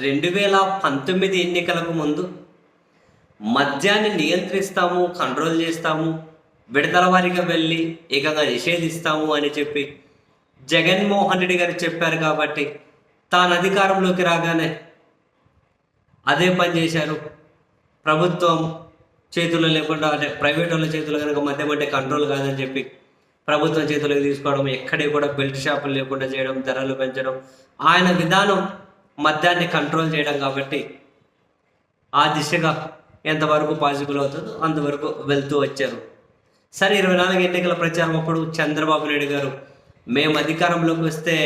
రెండు వేల పంతొమ్మిది ఎన్నికలకు ముందు మద్యాన్ని నియంత్రిస్తాము కంట్రోల్ చేస్తాము విడతల వారిగా వెళ్ళి ఏకంగా నిషేధిస్తాము అని చెప్పి జగన్మోహన్ రెడ్డి గారు చెప్పారు కాబట్టి తాను అధికారంలోకి రాగానే అదే పని చేశారు. ప్రభుత్వం చేతులు లేకుండా అంటే ప్రైవేట్ వాళ్ళ చేతులు కనుక మద్యం అంటే కంట్రోల్ కాదని చెప్పి ప్రభుత్వం చేతులకు తీసుకోవడం ఎక్కడే కూడా బెల్ట్ షాపులు లేకుండా చేయడం ధరలు పెంచడం ఆయన విధానం మద్యాన్ని కంట్రోల్ చేయడం కాబట్టి ఆ దిశగా ఎంతవరకు పాసిబుల్ అవుతుందో అంతవరకు వెళ్తూ వచ్చారు. సరే ఇరవై నాలుగు ఎన్నికల ప్రచారం అప్పుడు చంద్రబాబు నాయుడు గారు మేము అధికారంలోకి వస్తే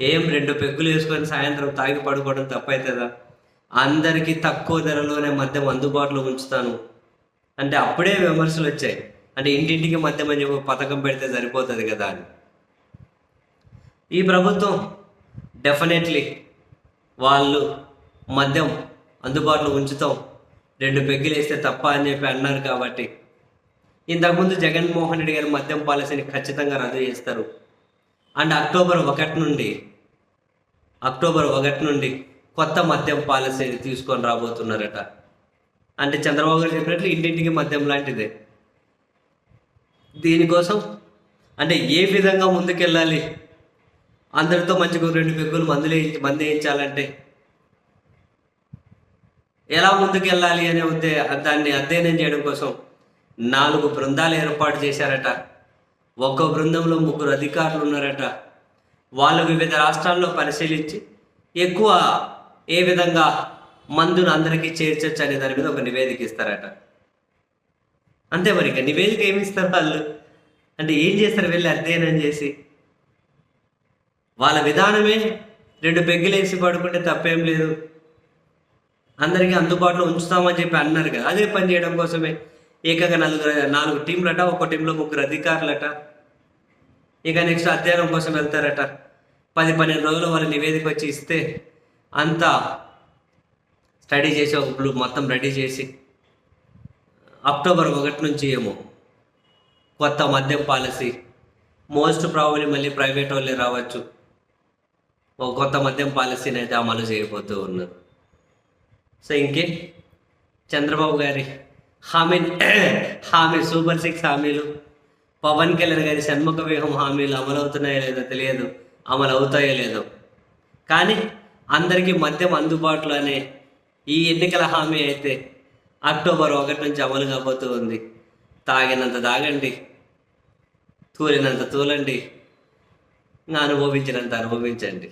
ఏం రెండు పెగ్గులు వేసుకొని సాయంత్రం తాగి పడుకోవడం తప్పైతుందా? అందరికీ తక్కువ ధరలోనే మద్యం అందుబాటులో ఉంచుతాను. అంటే అప్పుడే విమర్శలు వచ్చాయి. అంటే ఇంటింటికి మద్యం అని చెప్పి పథకం పెడితే సరిపోతుంది కదా అని. ఈ ప్రభుత్వం డెఫినెట్లీ వాళ్ళు మద్యం అందుబాటులో ఉంచుతాం. రెండు పెగ్గులు వేస్తే తప్ప అని చెప్పి అన్నారు కాబట్టి. ఇంతకుముందు జగన్మోహన్ రెడ్డి గారు మద్యం పాలసీని ఖచ్చితంగా రద్దు చేస్తారు. అండ్ అక్టోబర్ ఒకటి నుండి అక్టోబర్ ఒకటి నుండి కొత్త మద్యం పాలసీని తీసుకొని రాబోతున్నారట. అంటే చంద్రబాబు గారు చెప్పినట్లు ఇంటింటికి మద్యం లాంటిదే. దీనికోసం అంటే ఏ విధంగా ముందుకెళ్ళాలి? అందరితో మంచిగా రెండు పెగ్గులు మందులు మందు వేయించాలంటే ఎలా ముందుకెళ్ళాలి అనే ఉద్దే దాన్ని అధ్యయనం చేయడం కోసం నాలుగు బృందాలు ఏర్పాటు చేశారట. ఒక్కో బృందంలో ముగ్గురు అధికారులు ఉన్నారట. వాళ్ళు వివిధ రాష్ట్రాల్లో పరిశీలించి ఎక్కువ ఏ విధంగా మందును అందరికీ చేర్చొచ్చు అనే దాని మీద ఒక నివేదిక ఇస్తారట. అంతే మరి ఇక నివేదిక ఏమి ఇస్తారు వాళ్ళు? అంటే ఏం చేస్తారు వెళ్ళి అధ్యయనం చేసి? వాళ్ళ విధానమే రెండు పెగ్గులేసి పడుకుంటే తప్పేం లేదు. అందరికీ అందుబాటులో ఉంచుతామని చెప్పి అన్నారు కదా అదే పని చేయడం కోసమే. ఏకంగా నలుగురు నాలుగు టీంలట ఒక టీంలో ముగ్గురు అధికారులట. ఇక నెక్స్ట్ అధ్యయనం కోసం వెళ్తారట. పది పన్నెండు రోజులు వాళ్ళ నివేదిక వచ్చి ఇస్తే అంతా స్టడీ చేసి ఒక బ్లూ మొత్తం రెడీ చేసి అక్టోబర్ ఒకటి నుంచి ఏమో కొత్త మద్యం పాలసీ. మోస్ట్ ప్రాబ్లీ మళ్ళీ ప్రైవేట్ వాళ్ళే రావచ్చు. ఒక కొత్త మద్యం పాలసీని అయితే అమలు చేయబోతూ ఉన్నారు. సో ఇంకే చంద్రబాబు గారి హామీ హామీ సూపర్ సిక్స్ హామీలు పవన్ కళ్యాణ్ గారి షణ్ముఖ వ్యూహం హామీలు అమలు అవుతున్నాయో లేదో తెలియదు అమలు అవుతాయో లేదో. కానీ అందరికీ మద్యం అందుబాటులో అనే ఈ ఎన్నికల హామీ అయితే అక్టోబర్ ఒకటి నుంచి అమలు కాబోతూ ఉంది. తాగినంత తాగండి తూలినంత తూలండి ఇంకా అనుభవించినంత అనుభవించండి.